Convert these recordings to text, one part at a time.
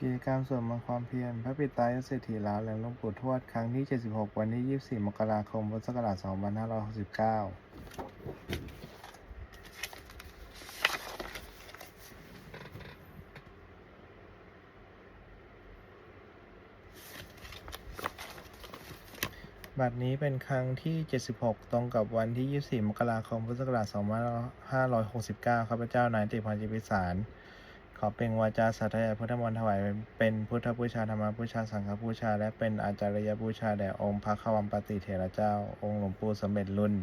กิจกรรมส่วนมงความเพียรพระปิตายเศรษฐีลาวและหลวงปู่ทวด ครั้งที่ 76 วันที่ 24 มกราคม พุทธศักราช 2569บัดนี้เป็นครั้งที่ 76 ตรงกับวันที่ 24 มกราคม พุทธศักราช 2569 ข้าพเจ้านายติพันจิพิสาร ขอเป็นวาจาสัตยาพุทธมนต์ถวายเป็นพุทธบูชาธรรมบูชาสังฆบูชา และเป็นอาจารยบูชาแด่องค์พระขวัมปติเถระเจ้า องค์หลวงปู่สมเด็จรุ่น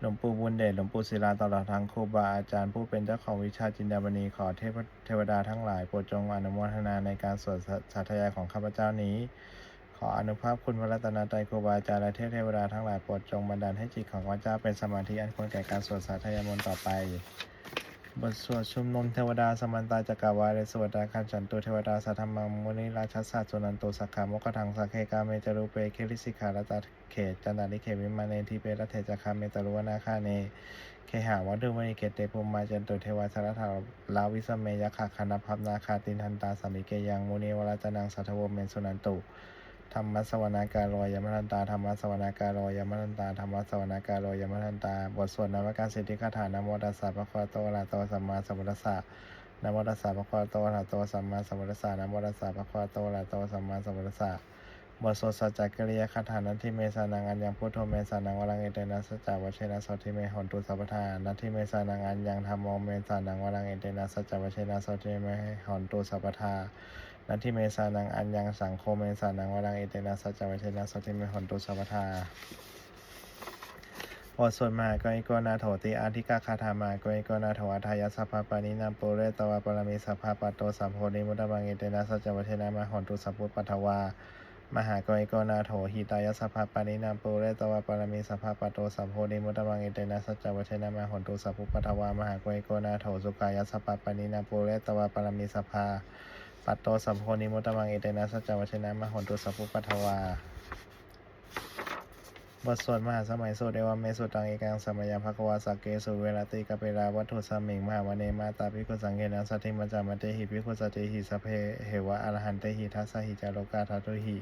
หลวงปู่บุญเดชหลวงปู่ศิลาตลอดทางครูบาอาจารย์ผู้เป็นเจ้าของวิชาจินดามณีขอเทพเทวดาทั้งหลายโปรดจงอนุโมทนาในการสวดสาธยายของข้าพเจ้านี้ ขออนุภาพคุณพระรัตนตรัยครูบาอาจารย์และเทพเทวดาทั้งหลายโปรดจงบันดาลให้จิตของข้าพเจ้าเป็นสมาธิอันควรแก่การสวดสาธยายมนต์ต่อไป บทสวดชุมนุมเทวดาสมันตาจักรวาลสวดาคันฉันตุเทวดาสัทธรรมังมุนิราชสัตสุนันตุสักขามกทังสักเคกาเมจารุเปเคลิสิขาลตาเขตจันตาลิเขวิมาเนทีเปรตเทจคาเมตารุวนาคาเนเคหาวัดดุมณีเกตเตปุมมาจันตุเทวาสารถาลาวิสเมยขะคณพับนาคาตินทันตาสามิเกยังมุนีวราจนังสัทวเมนสุนันตุ ธรรมสวนาการโรยมทันตาธรรมสวนาการโรยมทันตาธรรมสวนาการโรยมทันตา บทสวดนวการสิทธิคาถานโมตัสสะภะควะโตอะระโตสัมมาสัมพุทธัสสะนโมตัสสะภะควะโตอะระโตสัมมาสัมพุทธัสสะนโมตัสสะภะควะโตอะระโตสัมมาสัมพุทธัสสะบทสวดสัจจกิริยคาถานันทิเมสานังอัญญังพุทโธเมสานังวรังเอเตนะสัจจวัชเชนะสทิเมหนตุสัพพทานันทิเมสานังอัญญังธรรมโมเมสานังวรังเอเตนะสัจจวัชเชนะสทิเมหนตุสัพพทา นันทิเมสานังอัญญังสังโฆเมสานังวรังเอเตนะสัจจวัชนะสัจจิเมหนตุสัพทาบทสวดมหากริโกนาโถติอาทิกาคาธามากริโกนาโถอัทายาสัพพปานินามปุเรตวาปรมิสัพพะปัตโตสัพโพนิมุตตะบังเอเตนะสัจวัชนะมหนตุสัพพุปัทวามหากริโกนาโถหิตายสัพพปานินามปุเรตวาปรมิสัพพะปัตโตสัพโพนิมุตตะบังเอเตนะสัจวัชนะมหนตุสัพพุปัทวามหากริโกนาโถสุกายสัพพปานินามปุเรตวาปรมิสัพพะ ปัตโตสัมโพนิมุตตมังเอเตนะสัจจวัชนะมหนตุสัพพุปัทวาบทสวดมหาสมัยสุเดวเมสุตังเอกังสมัยภควาสักเกสุเวลาติกเปราวัตถุสมิงมหาวเนมาตาพิคุสังเกนัสัทธิมัจามเตหิพิคุสติหิสเพเหวะอรหันเตหิทัสสหิจาโลกาทัตุหิ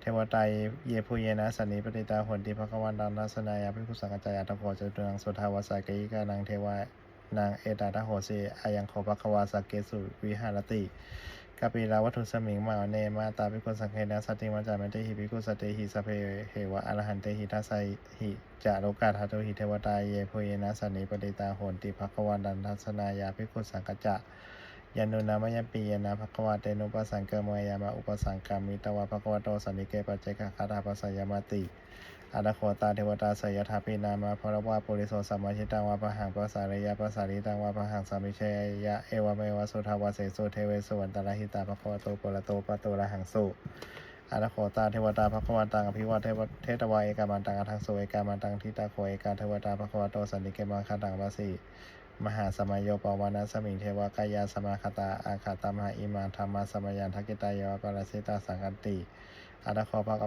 เทวไตยเยภูเยนะสันนิปติตาหนติภควันตังนัสนายาพิคุสังกจายาตโพจตุนังสุทาวาสาเกยิกานังเทวานางเอตาทโหสีอายังโคภควาสักเกสุวิหารติ กาปีลาวัตถุสมิงมาเนมาตาพิกุลสังเคนะสติมัจามิเตหิพิกุสติหิสเพเหวะอรหันเตหิทัสไสหิจะโลกาทัตุหิเทวตาเยโพเยนะสันนิปติตาโหนติภคววันดันทัสนายาพิกุสังกจะยานุนามยปียนะภควาเตนุปสังเกมยามาอุปสังกามิตวะภควโตสันนิเกปเจกคาถาปัสยามติ อาดาโคตาเทวตาสยถาปีนามาพระวาปุริโสสัมมาชิตังวาปะหังปะสาริยาปะสาริตังวาปะหังสามิเชยะเอวเมวะสุทาวาเสสุเทเวสุวันตระหิตาภควโตปุระโตปะโตระหังสุอาดาโคตาเทวตาภควตังอภิวาเทวเทตวาเอกามันตังอทังสุเอกามันตังทิตาโคเอกาเทวตาภควโตสันนิเกมังคตังวาสีมหาสมัยโยปวานาสมิงเทวกายาสมาคตาอาคาตามหาอิมาธรรมาสมัยยันทักิตายาวปรสิตาสังกันติอาดาโคภค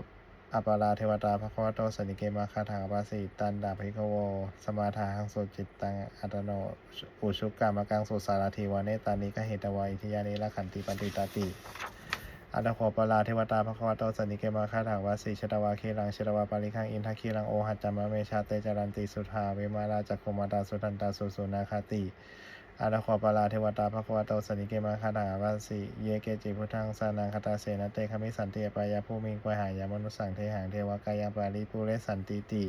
อัปปาราเทวตาภควโตสนิเกมาคาถาปาสีตันดาภิกโว สมาทาหังสุจิตตังอัตโนอุชุกกามกังสุสารทีวาเนตานิกเหตวาอิทิยานิละขันติปฏิตาติอัตโขปาราเทวตาภควโตสนิเกมาคาถาวาสีชตวาเคลังชตวาปาริคังอินทคีลังโอหัจจามะเมชาเตจารันติสุธาเวมาราจักโคมาตาสุทันตาสุสุนาคาติ อาดาขอปาราเทวตาภควโตสนิเกมาคาถาวาสีเยเกจิพุทธังสานังคาตาเสนาเตคมิสันติปายาผู้มิงกวยหายามนุสังเทหังเทวกายาปาริปุเรสันติติ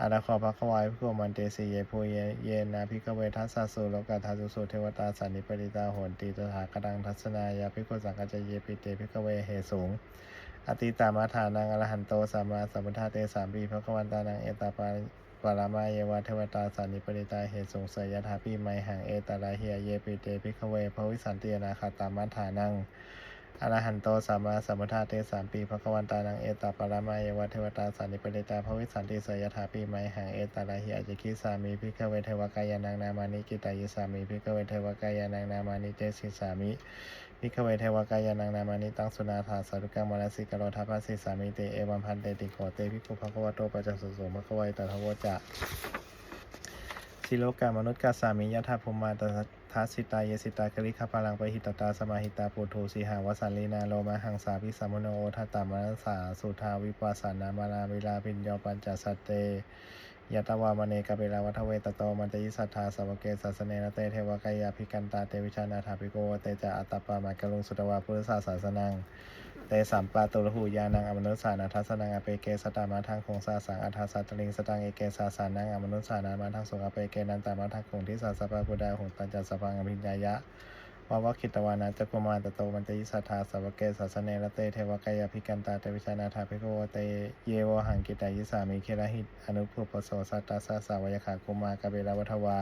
อาดาขอภควายพิโกมันเตสีเยภูเยเยนาพิกเวทัสสะสุโลกาทัสสุสุเทวตาสันนิปติตาโหนติตถาคตังทัศนายาพิโกสังกัจเยปิเตพิกเวเหสูงอติตามาฐานังอรหันโตสัมมาสัมพุทธาเตสามปีพระควันตานังเอตาปา ปารามาเยวะเทวตาสานิปริตาเหตุสงสยถาปีไมหังเอตาลาเฮียเยปิเตพิกเวภวิสันตินาคาตามาฐานังอรหันโตสัมมาสัมพุทธาเตสามปีพระควันตานังเอตาปารามายวะเทวตาสานิปริตาภวิสันติสยถาปีไมหังเอตาลาเฮียจิคิสามีพิกเวเทวกายานังนามานิกิตายิสามีพิกเวเทวกายานังนามานิเจสิสามิ พิกเวเทวกายานังนามานิตังสุนาถาสารุกังมรสิกโรทัพพสิสามิเตเอวัมพันเตติโขเตพิกุภควโตปัจจสุสุภควายตถาวจะสิโลกามนุษย์กาสามิยะถาภูมาตถาคัสสิตาเยสิตากริขพลังไปหิตตาสมาหิตาปุโทสีหาวสันลีนาโลมาหังสาพิสัมโนโอทัตตามนัสสาสุทาวิปัสสนามานาวิลาปิญโยปัญจสัตเต ยะตวามเนกเปลาวัทเวตโตมันตยิสัทธาสวเกสัสเนนเตเทวกายาภิกันตาเตวิชานาถาภิโกเตจะอัตตปามากลุงสุตวาพุทธศาสาสนังเตสัมปาตุลหูยานังอมนุสานาทัสนังอเปเกสตามาทางคงสาสังอัฏฐาสัตลิงสตังเอเกสาสานังอมนุสานามาทางสงอเปเกนันตามาทางคงที่สัสปะปุดาหุตันจัสสะพังอภิญญายะ วาวคิตวานาจักกุมารตโตมันตยิสัทธาสวเกสัสเนระเตเทวกายาภิกันตาเตวิชานาถาภิโกวเตเยวหังกิตายิสามิเคระหิตอนุภูปโสสัตตาสาสาวยขากุมารกเบลวัทวา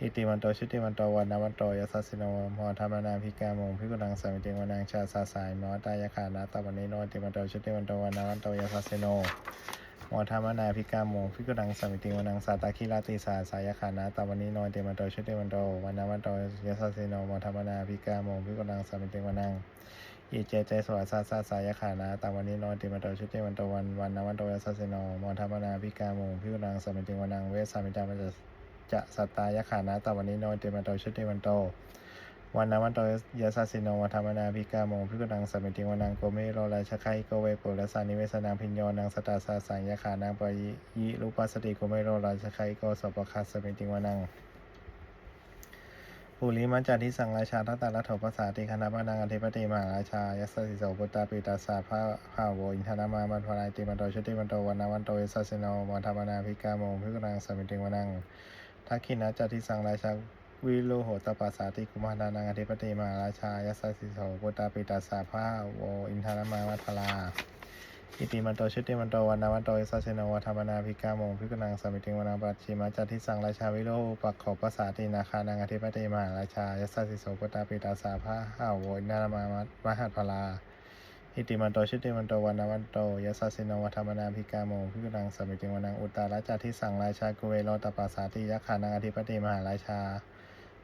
อิติมันโตชุติมันโตวันนวันโตยสัสสิโนมอธรรมนาพิกามงพิกุลังสามิติวนังชาสาสายมอตายาขานาตวันนิโนติมันโตชุติมันโตวันนวันโตยสัสสิโน มอธรรมนาพิกามงพิกุลังสมิติวนังสาตาคิราติสาสายขานาตวันนิโนอนเตมันโตชุดเตมันโตวันนวันโตยสัสสิโนมอธรรมนาพิกามงพิกุลังสมิติวนังอิเจเจสวัสสาสาสายขานาตวันนิโนอนเตมันโตชุดเตมันโตวันวันนวันโตยสัสสิโนมอธรรมนาพิกามงพิกุลังสมิติวนังเวสสมิจามันจะจะสัตตายขานะตวันนี้โนเตมันโตชุดเตมันโต วันนาวันโตยสัสิโนวัฒมนาภิกาโมพิกุนังสมิติวนังโกเมโรราชไคโกเวปุรสานิเวสนางพิญโยนังสตาสาสังยาขานังปยิยิรูปัสสติโกเมโรราชไคโกสปคัสสมิติวนังปุริมัจจาทิสังราชาทัตตาลัทโถภาษาติคณะปนังอธิปติมหาราชา ยัสสิโสปุตตาปิตาสาภาภาโวอินทนามามันพลายติมันโตชุติมันโตวันนาวันโตยสัสสิโนวัฒมนาภิกาโมพิกุนังสมิติวนังทักขินาจัติสังราชา วิโลโหตปัสสาติกุมารานังอธิปติมาราชายัสสสิโสปุตตาปิตาสาภาโวอินทานามาวัทลาอิติมันโตชุติมันโตวันนาวันโตยสัสเสนวัฒมนาภิกามงพิกุนังสมิติงวนังปัจฉิมาจัติสังราชาวิโลโหปักขปัสสาตินาคานังอธิปติมาราชายัสสสิโสปุตตาปิตาสาภาโวอินทานามาวัหัตพลาอิติมันโตชุติมันโตวันนาวันโตยัสสสิโนวัฒมนาภิกาโมพิกุลังสมิติงวนังอุตตาราจาทิสังราชากุเวโรตปัสสาติยักขานังอธิปติมหาราชา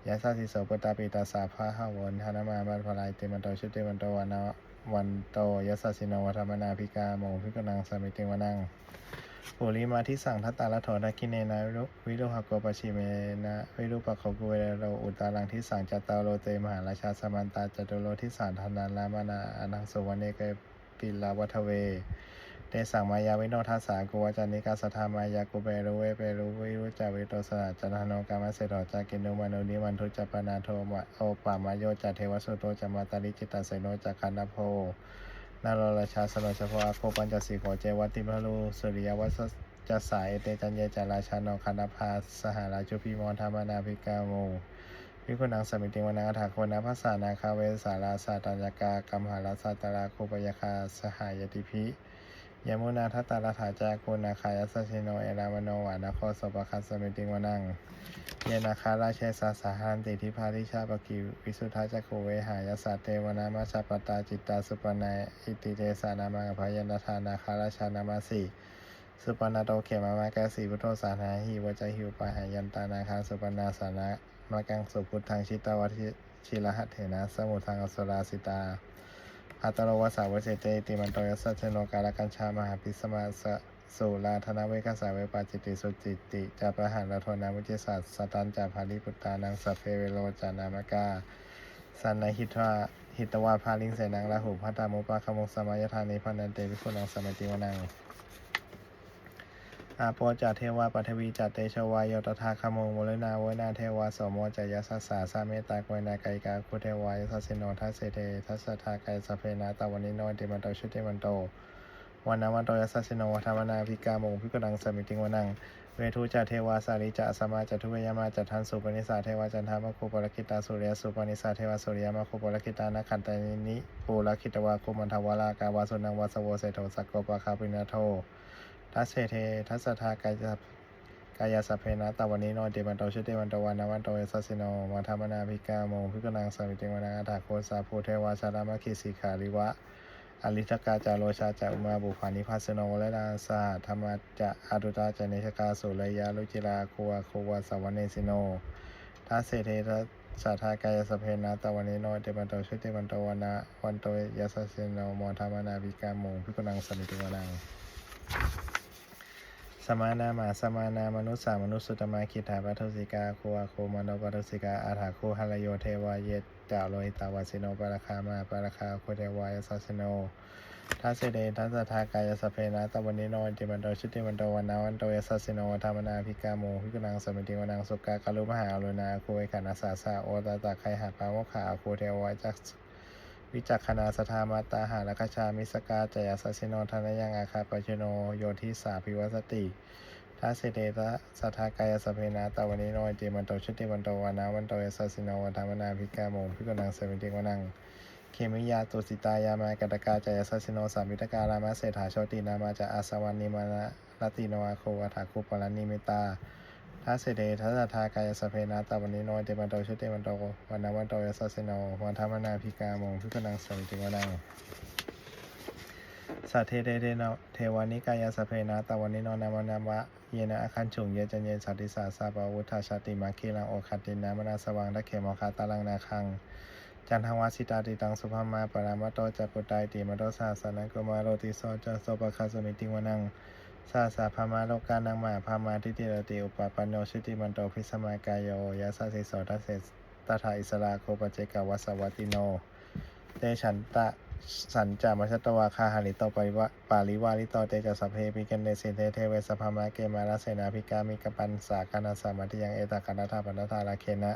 ยัสสะสิโสปตาปิตาสาภาหาวนธนามาบันพลายเตมันโตชุติมันโตวันนาวันโตยัสสะสิโนวัฒมนาภิกาโมพิกุลังสมิติวนังปุริมาทิสังทัตตาละโถทักขิเนนะวิรุวิรุหกโกปชิเมนะวิรุปะโคกุเวโรอุตารังทิสังจัตตาโลเตมหาราชาสมันตาจตุโลทิสังธนาลามานาอนังสุวรรณเนเกปิลาวัทเว เตสังมายาวิโนทัสสากุวจานิกาสทามายากุเปรุเวเปรุวิรุจาวิโตสนาจันทโนกามเสดจากินุมานุนิวันทุจปนาโทมะโอปามายโยจัเทวสุโตจมาตาลิจิตาเสโนจัคันนโพนาโรราชาสโนชโพอาโคปัญจสีโขเจวัติพลูสุริยวัสจะสายเตจันเยจาราชานคันภาสหราชุพิมอนธรรมนาภิกาโมวิคุณังสมิติวนาถาคนภาษานาคาเวสาราสาตัญญากากัมหาราสาตราโคปยคาสหายติพิ ยมุนาทัตตาลถาจาโคนาคายสชิโนเอรามโนวานาโคสปะคัสสมิติวนัง เยนาคาราเชสาสาหันติทิพาริชาปกิวิสุทธาจักโเวหายสัตเทวนามาชาปตาจิตตาสุปนายอิติเตสานามังพยันทานาคาราชานามาสีสุปนาโตเขมามากาสีพุทโธสานาหิวจหิวปะหายันตานาคาสุปนาสานะมากังสุพุทธังชิตาวัติชิลหัตเถนะสมุทังอสุราสิตา อัตโรวสาวเจเจติมันโตยสัจโนกาลกัญชามหาปิสมาสสุลาธนเวกสาเวปาจิติสุจิติจาประหารละทนามุจิสัสสตันจาภาริปุตตานังสพเพเวโรจานามกาสันนหิทวาหิตวาพาลิงเสนังลาหุพัตตามุปาคมงสมายทานิพันนันเตวิคุนังสมัติวนัง อาโปจัตเทวาปัทวีจัตเตชวายโยตถาคโมมุลนาเวนาเทวาสมโมจยสัสสาสาเมตตากวยนาไกกาคุเทวายสัสโนทัสเสเตทัสสทาไกสเพนาตาวันนิโนติมันโตชุติมันโตวันนาวันโตยสัสโนวัฒมนาภิกาโมภิกดังสมิติงวนังเวทุจัตเทวาสาริจะสมาจัตุเวยามาจัตทันสุปนิสาเทวาจันทามคุปรคิตาสุริยสุปนิสาเทวาสุริยมคุปรคิตานาคันตานินิปูรคิตวาคุมันทวารากาวาสุนังวาสโวเสโทสักโกปะคาปินาโท ทัสเสเท ทัสสทากายะกายาสัพเพนะตาวันนี้โนติมันโตชุติมันโตวันนาวันโตเอสัสสิโนมาธรรมนาภิกาโมพิกนังสมิติวนาอัฏฐโคสาภูเทวาชารามคิสิขาริวะอลิทกาจาโรชาจาอุมาบุพานิพัสโนและนาสาธรรมจะอารุตาจเนชกาสุรยาลุจิราคัวคัวสวรรเนสิโนทัสเสเททัสสทากายสัพเพนะตาวันนี้โนติมันโตชุติมันโตวันนาวันโตยสัสสิโนมธรรมนาภิกาโมพิกนังสมิติวนา สมานามาสมานา มนุสสามนุสสุตมาคิถาปัทุสิกาโคอาโคมโนปัทุสิกาอาถาโคหะรโยเทวาเยจาโลหิตาวาสิโนปะราคามาปะราคาโคเทวายสัสสิโนทัสเสเดทัสทากายสเพนะตะวันนิโนจิมันโตชุติมันโตวันนาวันโตยสัสสิโนธรรมนาภิกาโมภิกขุนังสมิติวนังสุกากาลุมหาอรุณาโคเวขันอาสาสาโอตาตาไคหาปาโมขาโคเทวาจัก วิจักขณาสธามาตาหาลคชามิสกาจยาสัสสิโนธนยังอาคาปชโนโยทิสาภิวัสติทัสเสเดทัสสะทากายสพเพนะตะวันนิโนจิมันโตชุติมันโตวันาวันโตยสัสสิโนธรรมนาภิกาโมภิกขุนังเสมิติวนัง เคมิยาตุสิตายามากตกาจายสัสิโนสามิตการามาเศรษฐาโชตินามาจะอาสวันนิมานะรติโนอาโควาถาคุปลานิมิตา ทัสเสดทัสสะทากายสพเพนะตาวันนิโนเตมันโตชุติมันโตวันนาวันโตยสัสสิโนวันธรรมนาภิกามงพิกนังสมิติวนังสัทเทเดเดโนเทวานิกายสพเพนะตาวันนิโนอนามนามะเยนะอคันฉุงเยจันเยสัติสาสาปาวุธาชาติมาคีลังโอคัตตินามนาสวังทักเขมอคาตาลังนาคังจันทวาสิตาติตังสุภามาปรามาโตจัปุตตายติมโตสาสนังกุมาโรติโสจะโสปะคาสมิติวนัง สาสาพามาโลกานังมาพามาทิติรติอุปปันโนชิติมันโตพิสมากายโยยาสาสิโสทัสเสตถาอิสราโคปเจกวัสวัติโนเตฉันตะสัญจามัชตวาคาหาริโตปริวะปาริวาริโตเตจะสพเพปิกันเดสิเทเทเวสพามาเกมาลเสนาภิกามิกปันสากานาสามาติยังเอตากันาธาปันธาลาเคนะ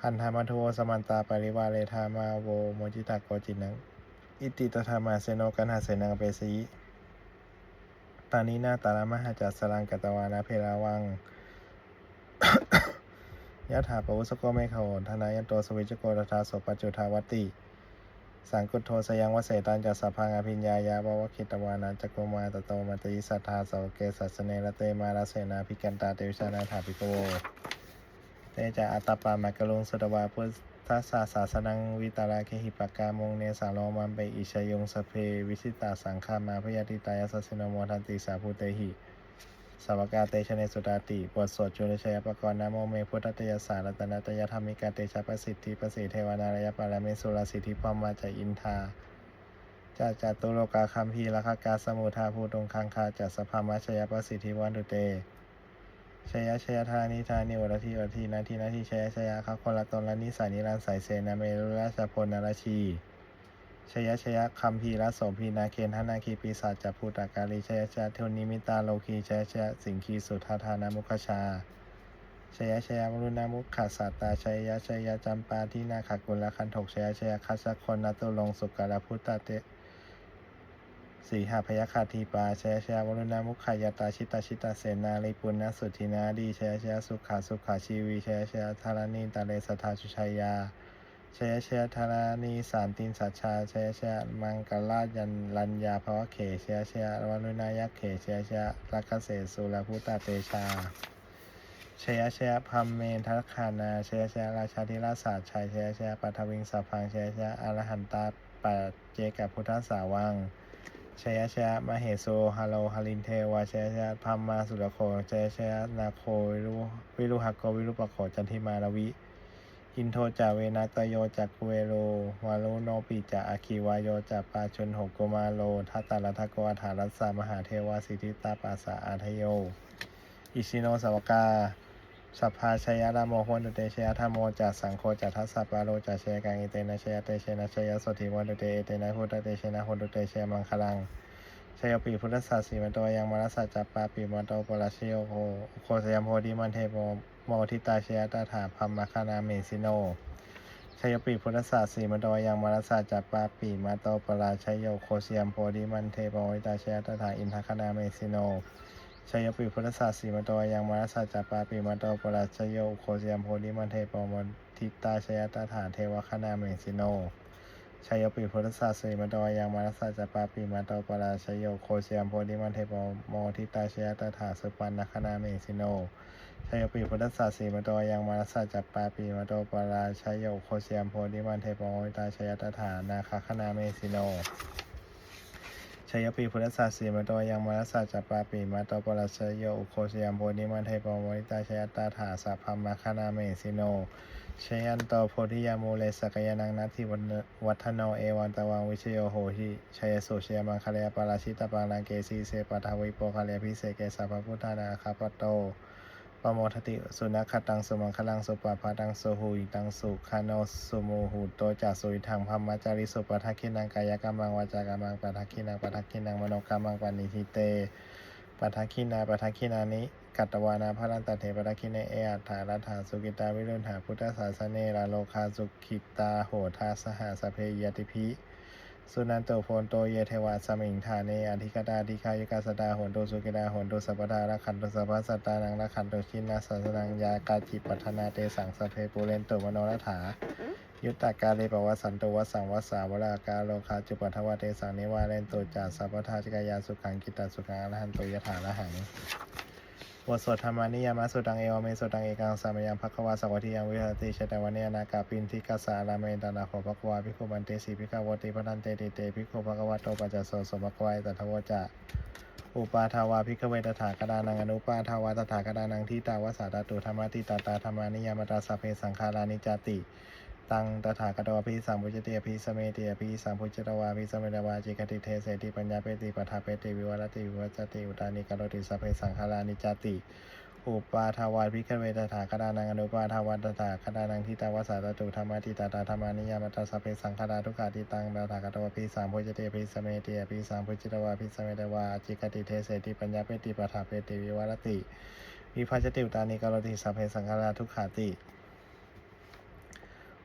พันธามัทโวสมันตาปริวาเลธามาโวโมจิตาโกจินังอิติตถามาเซโนกันหาเสนังเปสี ตานินาตาลามหาจัสสลังกตวานาเพราวังยะถาปวุสโกเมขโหนธนายันโตสวิจโกตถาโสปัจจุทาวติ สังกุโทสยังวเสตันจัสสะพังอภิญญายาบวคิตวานันจโกมาตโตมติสัทธาโสเกสัสเนระเตมาราเสนาภิกันตาเตวิชานาถาภิกโวเตจะอัตตปามากะลุงสุตวาพุท ธศาสาสนังวิตาราเคหิปากามงเนสาโลมันเปอิชยงสเพวิสิตาสังฆามาพยาติตายาสสินโมทันติสาภูเตหิสวกาเตชะเนสุตาติบทสวดจุลชัยปกรณ์นโมเมพุทธตยสารัตนตยธรรมิกาเตชะประสิทธิประสิทธิเทวนารยปารเมสุรสิทธิพรมมาจอินทาจาจตุโลกาคัมพีลักขกาสมุทาภูตรงคังคาจัสสภามัชยประสิทธิวันตุเต ชยชยธานิธานิวรทีวรทีนาทีนาทีชยชยคัคคนละตนละนิสานิรันสายเสนาเมรุราชพลนรชีชยชยคัมพีระโสพีนาเคนทนาคีปีศาจจัภูตากาลีชยชยเทวนิมิตาโลคีชยชยสิงคีสุทธาธานามุขชาชยชยมรุณามุขขาสัตตาชยชยจำปาที่นาขกุลคันถกชยชยคัสคนนตุลงสุกาลพุตตเต สีหาพยาคาทีปาชยชยวรุณามุขายตาชิตาชิตาเสนาลิปุณสุทินาดีชยชยสุขาสุขาชีวีชยชยธารณีตาเลสทาชุชัยยาชยชยธารณีสามตินสัชชาชยชยมังกลายันลัญญาภวะเขชยชยวรุณายักเขชยชยลักเสสุรพุตาเตชาชยชยพัมเมนทัคานาชยชยราชาธิราชาชัยชยชยปัทวิงสัพพังชยชยอรหันตาปัจเจกพุทธสาวัง ชยชยมาเหโซฮาโลฮารินเทวาชยชยพัมมาสุรโคชยชยนาโควิรุวิรุหักโกวิรุปโขจันทิมาลวิอินโทจาเวนาตโยจักเวโรวารุโนปิจาอาคีวายโยจัปาชนหกโกมาโลทัตตาลัทโกอาถารัสสามหาเทวาสิทธิตาปาสาอาทโย อิชิโนสาวกา สัพพาชยรามโมโหนตุเตชยธรรมโมจัสสังโฆจัตทัสสะปาโลจัสเชยกังอิเตนะชยเตเชนะชยสติวันตุเตเตนะพุทธเตเชนะโหนตุเตเชมังคลังชยปีพุทธศาสีมันโตยังมรสสะจัปปาปีมันโตปราชโยโคโคสยามโพธิมันเทโมโมทิตาชยตาถาพัมมคานาเมสิโนชยปีพุทธศาสีมันโตยังมรสสะจัปปาปีมันโตปราชโยโคสยามโพธิมันเทโมทิตาชยตาถาอินทคนาเมสิโน ชยปิพุทธศาสีมันโตยังมารสัจจปาปิมันโตปราชโยโคเซียมโพธิมันเทปมนทิตาชยตถานเทวคณาเมสิโนชยปิพุทธศาสีมันโตยังมารสัจจปาปิมันโตปราชโยโคเซียมโพธิมันเทปมนทิตาชยตถานสุปันนคณาเมสิโนชยปิพุทธศาสีมันโตยังมารสัจจปาปิมันโตปราชโยโคเซียมโพธิมันเทปมนทิตาชยตถานาคคณาเมสิโน ชยปีพุทธศาสีมาตวยังมาสัจจปาปีมาโตปรัชโยอุโคสยามโพนิมันเทปโมวิตาชยตาถาสัพพมาคนาเมสิโนชยันโตโพธิยามูเลสกยานังนัตถิวัฒโนเอวันตวังวิชโยโหหิชัยสุชยมังคลยปาราชิตปังลังเกสีเสปทาวิโปคาเลพิเศเกสัพพุทธานาคาปโต ปโมทติสุนัขตังสุมังคลังสุปปาตังสุหูอิตังสุคานสุโมหูโตจักสุอิทังพัมมัจาริสุปทักขินังกายกรรมังวาจากรรมังปทักขินังปทักขินังมโนกรรมังปณิทิเตปทักขินาปทักขินานิกัตวานาพระันตเถปทักขิเนเออัฏฐารัฐาสุกิตาวิรุณหาพุทธศาสเนราโลคาสุขิตาโหทาสหสเพยติพิ สุนันโตโพนโตเยเทวาสมิงธาเนอธิกตาธิคายุกาสดาโหนโตสุกิตาโหนโตสัพพทาระขันโตสัพพสัตตานังระขันโตชินาสัสนังยากาจิปัฒนาเตสังสเพปุเรนโตมโนรถายุตตากาเลปวัสสันโตวัสสังวัสาวรากาโลคาจุปัทวเตสังนิวาเรนโตจาสัพพทาจิกายาสุขังกิตาสุขังอรหันโตยถาละหัง บทสวดธรรมานิยามะสุตังเอวเมสุตังเอกังสามยังภควาสวัสดิยังวิหารติเชตวันเนยนากาปินทิกัสสาราเมตนาโขภควาภิกขุบันเตสีภิกขวติพันเตติเตภิกขุภควาโตปัจจโสสมภควายตถาวจะอุปาทาวาภิกเวตถาคดานังอนุปาทาวาตถาคดานังทิตาวสาตตุธรรมติตาตาธรรมานิยามตาสเพสังขารานิจติ ตังตถาคตวาพิสัมพุจติอภิสเมติอภิสัมพุจตวาภิสเมตวาจิกติเทเสติปัญญาเปติปัฏฐาเปติวิวัรติวิวัจติอุตานิกโรติสัพเพสังขารานิจติ อุปาทวาภิกเวตถาคดานังอนุปาทวาตถาคดานังทิตาวสาตตุธรรมติตาตาธรรมานิยามตาสัพเพสังขาราทุกขาติตังตถาคตวาภิสัมพุจติอภิสเมติอภิสัมพุจตวาภิสเมตวาจิกติเทเสติปัญญาเปติปัฏฐาเปติวิวัรติวิภัจติอุตานิกโรติสัพเพสังขาราทุกขาติ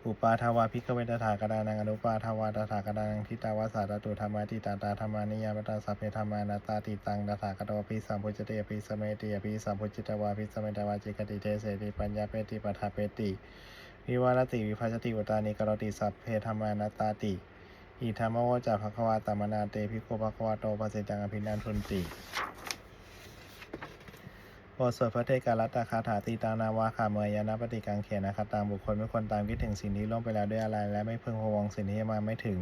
อุปาทาวาภิกเวตถากดานังอนุปาทาวาตถากดานังทิตาวาสาตตุธรรมาติตาตาธรรมานิยามตาสัพเพธรรมานาตาติตังตถาคตวาภิสัมพุจติอภิสเมติอภิสัมพุจิตวาภิสเมตวาจิกติเทเสติปัญญาเปติปัฏฐาเปติวิวารติวิภัจติอุตานิกรติสัพเพธรรมานาตาติอิธรรมโวจาภควาตามนาเตภิโกภควาโตปะเสจังอภินันทุนติ บทสวดพระเทการัตตาคาถาตีตานาวาขาเมยยนะปฏิกังเขนะคตามบุคคลไม่ควรตามคิดถึงสิ่งที่ล่วงไปแล้วด้วยอะไร และไม่พึงพวงสิ่งที่มาไม่ถึง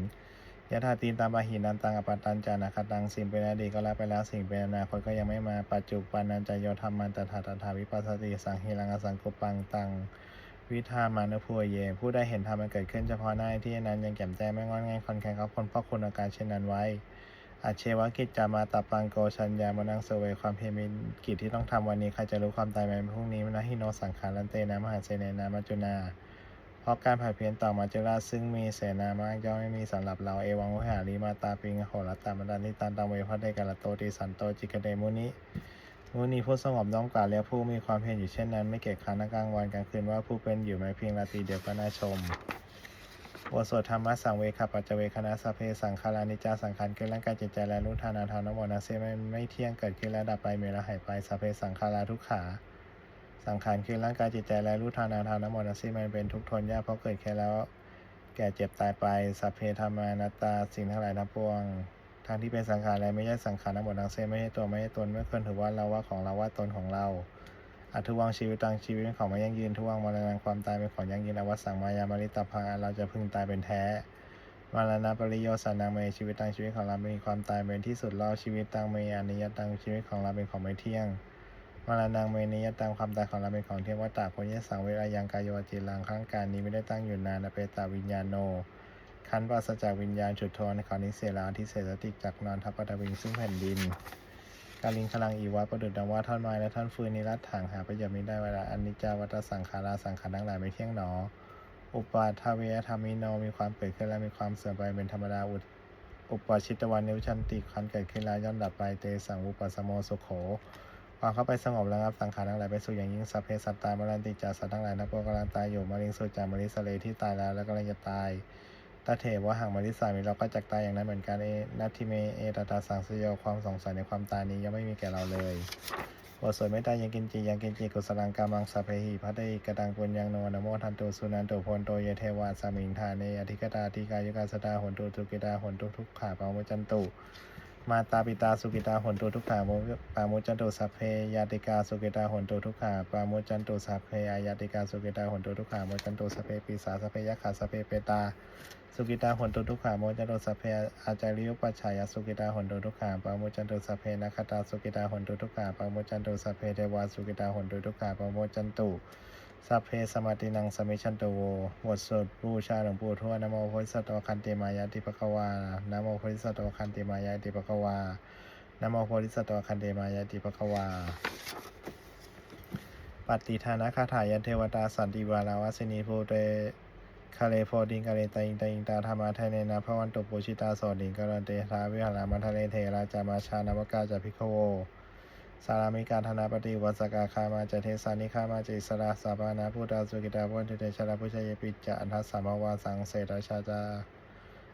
ยะธาตีนตามปะหินันตังอปตันจานะคตังสิ่งเป็นอดีตก็แล้วไปแล้วสิ่งเป็นอนาคตก็ยังไม่มาปัจจุบันนันจโยธรรมันตถาตถาวิปัสสติสังหิรังสังกุปังตังวิธามานุพัวเย ผู้ได้เห็นธรรมมันเกิดขึ้นเฉพาะหน้าที่นั้นยังแจ่มแจ้งไม่งอนแงนคอนแคนเขาคนเพราะคุณอาการเช่นนั้นไว้ อาเชวกิจจามาตาปังโกชัญญามานังเสวยความเพียรมีกิจที่ต้องทำวันนี้ใครจะรู้ความตายในพรุ่งนี้มนะฮิโนสังขารันเตนะมหาเสนนามัจจุนา เพราะการผัดเพี้ยนต่อมาจุราซึ่งมีเสนามากย่อมไม่มีสำหรับเราเอวังวิหาริมาตาปิงโหรัตตามันดานิตันตังเวพระเดกาลโตติสันโตจิกเดมุนิมุนีผู้สงบน้อมกล่าวแล้วผู้มีความเพียรอยู่เช่นนั้น ไม่เกียจค้านกลางวันกลางคืนว่าผู้เป็นอยู่ไม่เพียงราตรีเดียวก็น่าชม บทสวดธรรมะสังเวคัปัจเวคณะสพเพสังขารานิจจาสังขารเกิดร่างกายจิตใจและรู้ทานาทานโมนาเซไม่ไม่เที่ยงเกิดขึ้นและดับไปเมีและหายไปสพเพสังขาราทุกขา สังขารคือร่างกายจิตใจและรู้ทานาทานโมนาเซมันเป็นทุกทนยากเพราะเกิดแค่แล้วแก่เจ็บตายไปสัพเพธรรมานตาสิ่งทั้งหลายทั้งปวงทางที่เป็นสังขารและไม่ใช่สังขารทั้งหมดทั้งสิ้นไม่ใช่ตัวไม่ใช่ตนไม่ควรถือว่าเราว่าของเราว่าตนของเรา อัทุวังชีวิตตังชีวิตเป็นของม่ยั่งยืนทุวังมรณะความตายเป็นของยั่งยืนอวสังมายามาริตาพังอันเราจะพึงตายเป็นแท้มรณะปริโยสานังเมชีวิตตังชีวิตของเรามีความตายเป็นที่สุดเรอชีวิตตังเมอนิยตังชีวิตของเราเป็นของไม่เที่ยงมรณะเมนิยตังความตายของเราเป็นของเที่ยงวัตตาโพยสังเวรายังกายโยจิลังข้างการนี้ไม่ได้ตั้งอยู่นานเปตาวิญญาโนขันปราศจากวิญญาณฉุดโทนขานิเสลาที่เสสติกจากนอนทับปฐวิงซึ่งแผ่นดิน กาลิงคลังอีวะประดุดดังว่าท่อนไม้และท่อนฟืนนิรัตถังหาประโยชน์มิได้เวลาอนิจจาวัตสังขาราสังขารทั้งหลายไม่เที่ยงหนอ อุปาทาเวธรรมิโนมีความเกิดขึ้นและมีความเสื่อมไปเป็นธรรมดาอุดอุปชิตวันนิวชันติคันเกิดขึ้นแล้วย่อมดับไปเตสังอุปสมโมสุโขความเข้าไปสงบระงับสังขารทั้งหลายไปสู่อย่างยิ่งสัพเพสัตตามรันติจาสัตว์ทั้งหลายนับพวกกำลังตายอยู่มาริงสุจามริสเลที่ตายแล้วและกำลังจะตาย ตาเถวะหังมาริสามีเราก็จักตายอย่างนั้นเหมือนกันเอนัทิเมเอตตาสังสยความสงสัยในความตายนี้ยังไม่มีแก่เราเลยบทสวดไม่ตายยังกินจียังกินจีกุสลังกามังสัพเพหิพัตติกตังปุญญังโนนะโมทันตุสุนันตุพลโตเยเทวาสามิงทานเนอธิกตาติกายุกาสตาหนตุทุกิตาหนตุทุกขาปาโมจันตุมาตาปิตาสุกิตาหนตุทุกขาปาโมจันตุสัพเพยาติกาสุกิตาหนตุทุกขาปาโมจันตุสัพเพอายาติกาสุกิตาหนตุทุกขาโมจันตุสัพเพปีสาสัพเพยัคขาสัพเพเปตา สุกิตาหนตุทุกขาโมจันตุสัพเพอาจาริยุปัชายสุกิตาหนตุทุกขาปาโมจันตุสัพเพนัคตาสุกิตาหนตุทุกขาปาโมจันตุสัพเพเทวาสุกิตาหนตุทุกขาปาโมจันตุสัพเพสมาตินังสมิชันโตโวบทสวดบูชาหลวงปู่ทวดนโมโพธิสตวคันติมายาติปะคะวานโมโพธิสตวคันติมายาติปะคะวานโมโพธิสตวคันติมายาติปะคะวาปฏิทานะคาถายันเทวตาสันติวาลาวสินีภูเต คาเลโฟดิงกาเลตาอิงตาอิงตาธรรมาไทเนนะพระวันตุปุชิตาโสดิงกาลเตทาวิหารามัทะเลเทราจามาชานวกาจาพิคโวสารามิการธนาปฏิวัสกาคามาจเทสานิคามาจิสราสาบานาพุทธาสุกิตาวันติเตชะราพุชยปิจจะอันทัสสามาวาสังเสราชาจา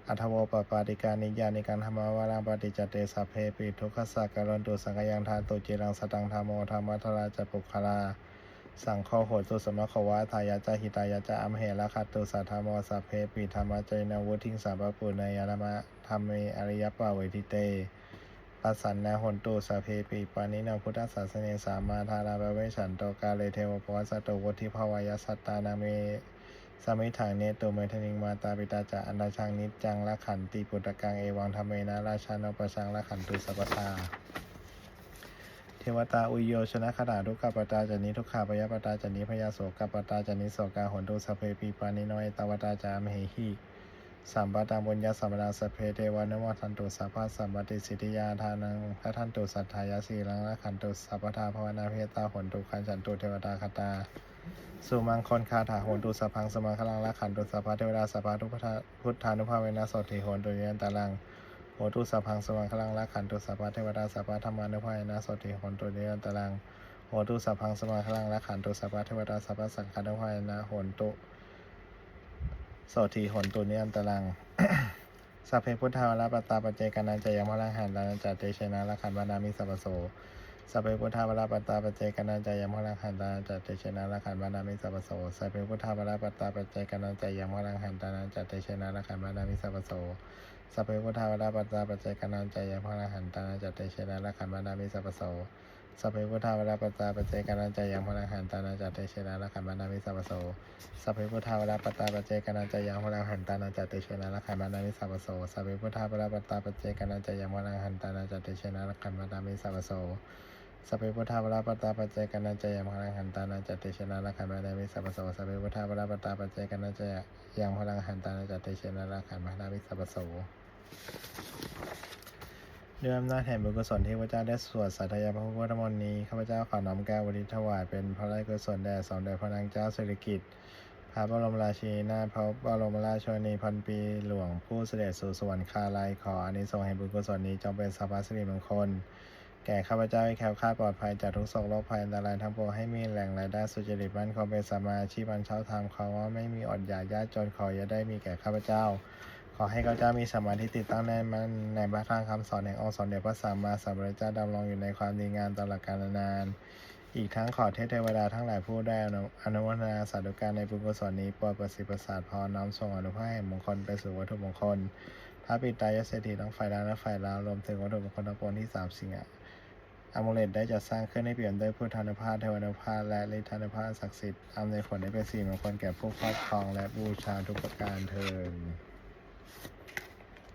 อัทโวปปาติการนิยานิการธรรมวารังปฏิจเตสัพเพปิทุกขสักการันตุสังกยังทานตุจิรังสตังธรรมโมธรรมัทราจปุคคลา สังโฆโหตุสมะขวาทายาจาหิตายาจาอัมเหระคัตตุสัทธามสัพเพปิธรรมเจนวุทิงสัมปปุณยานามะธรรมเมอริยปาเวทิเตปัสสันนาหนตุสัพเพปิปานินาพุทธศาสเนสามาธาราเวชันโตกาเลเทวปวัสตโตวุฒิภวายสัตตานาเมสมิถังเนตุเมทนิงมาตาปิตาจะอันดาชังนิจจังละขันติปุตตะกังเอวังธรรมเมนะราชานปชังละขันตุสัพพา เทวตาอุโยชนะขดาทุกขปตาจานิทุกขาปยปตาจานิพยาโสกปตาจานิโสกาหนตุสเพปีปานิโนเอตวตาจามเหหิสัมปตังบุญญาสัมปนาสเพเทวานวัทันตุสัพพะสัมปติสิทธิยาทานังพระทันตุสัทธายาสีลังละขันตุสัพพทาภาวนาเพตาหนตุขันจันตุเทวตาคตาสุมังคลคาถาโหนตุสัพพังสมังคลังละขันตุสัพพะเทวดาสัพพะทุพพุทธานุภาเวนะสดทิโหนตุเยนตาลัง โหตุสัพพังสมังคลังละขันตุสัพพะเทวดาสัพพะธรรมานุภาเวนะสดทิโหนตุเยนตาลังโหตุสัพพังสมาคลังละขันตุสัพพะเทวดาสัพพะสังฆานุภาเวนะโหนตุโสทีโหนตุเนียนตรังสัพเพพุทธาวราปตาปจเจกานันจะยังมะลังหันลานันจัตเตชนะละขันบานามิสัพโสสัพเพพุทธาวราปตาปจเจกานันจะยังมะลังหันลานันจัตเตชนะละขันบานามิสัพโสสัพเพพุทธาวราปตาปจเจกานันจะยังมะลังหันลานันจัตเตชนะละขันบานามิสัพโส สัพเพพุทธาวราปตตาปัจเจกานันจยังมะลังหันลานันจัตเตชนะละขันบานามิสัพโสสัพเพพุทธาวราปตตาปัจเจกานันจยังพลังหันตานันจัตเตชนะละขันมานามิสัพโสสัพเพพุทธาวราปตตาปัจเจกานันจยังพลังหันตานันจัตเตชนะละขันมานามิสัพโสสัพเพพุทธาวราปตตาปัจเจกานันจยังพลังหันตานันจัตเตชนะละขันมานามิสัพโสสัพเพพุทธาวราปตตาปัจเจกานันจยังพลังหันตานันจัตเตชนะละขันมานามิสัพโสสัพเพพุทธาวราปตตาปัจเจกานันจยังพลังหันตานันจัตเตชนะละขันมานามิสัพโส ด้วยอำนาจแห่งบุญกุศลที่พระเจ้าได้สวดสัตยาพระพุทธมนต์นี้ข้าพเจ้าขอน้อมแก้วอุทิศถวายเป็นพระราชกุศลแด่สมเด็จพระนางเจ้าสิริกิติ์พระบรมราชินีนาถพระบรมราชชนีพันปีหลวงผู้เสด็จสู่สวรรคาลัยขออานิสงส์แห่งบุญกุศลนี้จงเป็นสัพพสิริมงคล แก่ข้าพเจ้าให้แคล้วคลาดปลอดภัยจากทุกโศกโรคภัยอันตรายทั้งปวงให้มีแหล่งรายได้สุจริตมั่นคงเป็นสมมาชีพอันเช่าธรรมขอว่าไม่มีอดอยากยากจนขออย่าได้มีแก่ข้าพเจ้า ขอให้ข้าเจ้ามีสมาธิติดตั้งแน่นมั่นในพระธรรมคำสอนแห่งองค์สมเด็จพระสัมมาสัมพุทธเจ้าดำรงอยู่ในความดีงามตลอดกาลนาน อีกทั้งขอเทพเทวดาทั้งหลายผู้ได้อนุโมทนาสาธุการในบุญกุศลนี้โปรดประสิทธิ์ประสาทพรน้อมส่งอนุภาพแห่งมงคลไปสู่วัตถุมงคลพระปิตายเศรษฐีทั้งฝ่ายดาวและฝ่ายลาวรวมถึงวัตถุมงคลทั้งปวงที่สามสิ่งอะอามูเลตได้จัดสร้างขึ้นให้เปลี่ยนด้วยพุทธานุภาพเทวานุภาพและฤทธานุภาพศักดิ์สิทธิ์อำนวยผลให้เป็นสิ่งมงคลแก่ผู้ครอบครองและบูชาทุกประการเทิน